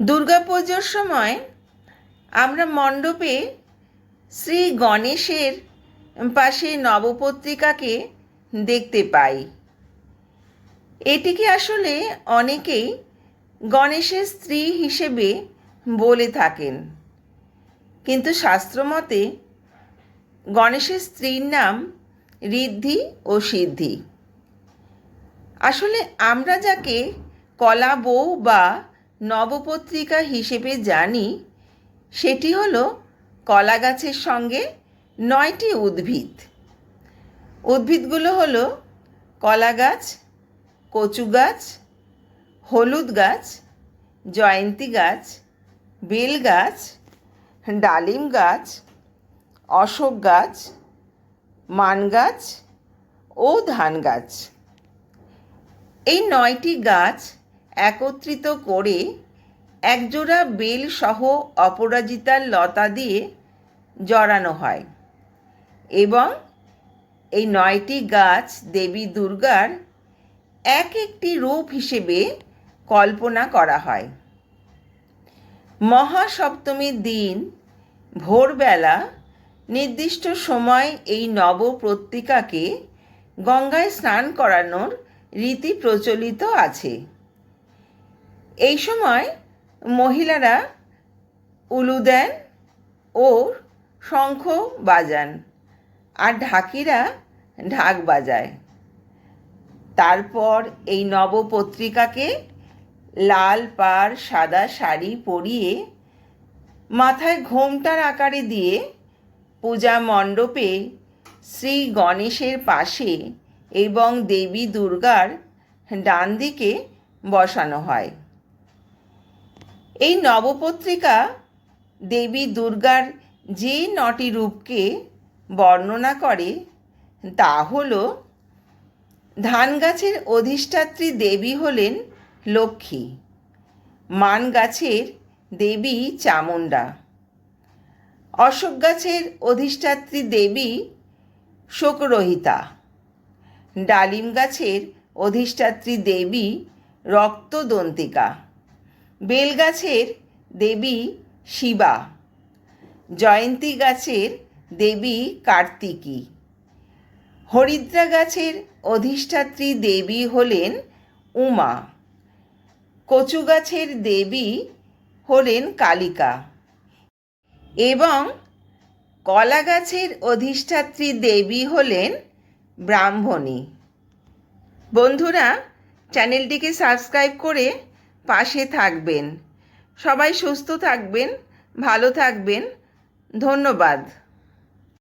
দুর্গাপুজোর সময় আমরা মণ্ডপে শ্রী গণেশের পাশে নবপত্রিকাকে দেখতে পাই। এটিকে আসলে অনেকেই গণেশের স্ত্রী হিসেবে বলে থাকেন। কিন্তু শাস্ত্রমতে গণেশের স্ত্রীর নাম ঋদ্ধি ও সিদ্ধি। আসলে আমরা যাকে কলা বউ বা নবপত্রিকা হিসেবে জানি, সেটি হলো কলা গাছের সঙ্গে নয়টি উদ্ভিদ। উদ্ভিদগুলো হলো কলা গাছ কচু গাছ হলুদ গাছ, জয়ন্তী গাছ, বেল গাছ, ডালিম গাছ, অশোক গাছ, মান গাছ ও ধান গাছ। এই নয়টি গাছ একত্রিত করে একজোড়া বেল সহ অপরাজিতার লতা দিয়ে জড়ানো হয় এবং এই নয়টি গাছ দেবী দুর্গার এক একটি রূপ হিসেবে কল্পনা করা হয়। মহাসপ্তমীর দিন ভোরবেলা নির্দিষ্ট সময় এই নবপত্রিকাকে গঙ্গায় স্নান করানোর রীতি প্রচলিত আছে। এই সময় মহিলারা উলু দেন ও শঙ্খ বাজান আর ঢাকিরা ঢাক বাজায়। তারপর এই নবপত্রিকাকে লাল, পাড়, সাদা শাড়ি পরিয়ে মাথায় ঘোমটার আকারে দিয়ে পূজা মণ্ডপে শ্রী গণেশের পাশে এবং দেবী দুর্গার ডান দিকে বসানো হয়। এই নবপত্রিকা দেবী দুর্গার যে নটি রূপকে বর্ণনা করে, তা হল ধান গাছের অধিষ্ঠাত্রী দেবী হলেন লক্ষ্মী মান গাছের দেবী চামুণ্ডা অশোক গাছের অধিষ্ঠাত্রী দেবী শোকরহিতা ডালিম গাছের অধিষ্ঠাত্রী দেবী রক্তদন্তিকা। বেলগাছের দেবী শিবা, জয়ন্তী গাছের দেবী কার্তিকী। হরিদ্রা গাছের অধিষ্ঠাত্রী দেবী হলেন উমা, কচু গাছের দেবী হলেন কালিকা এবং কলা গাছের অধিষ্ঠাত্রী দেবী হলেন ব্রাহ্মণী। বন্ধুরা, চ্যানেলটিকে সাবস্ক্রাইব করে পাশে থাকবেন। সবাই সুস্থ থাকবেন ভালো থাকবেন। ধন্যবাদ।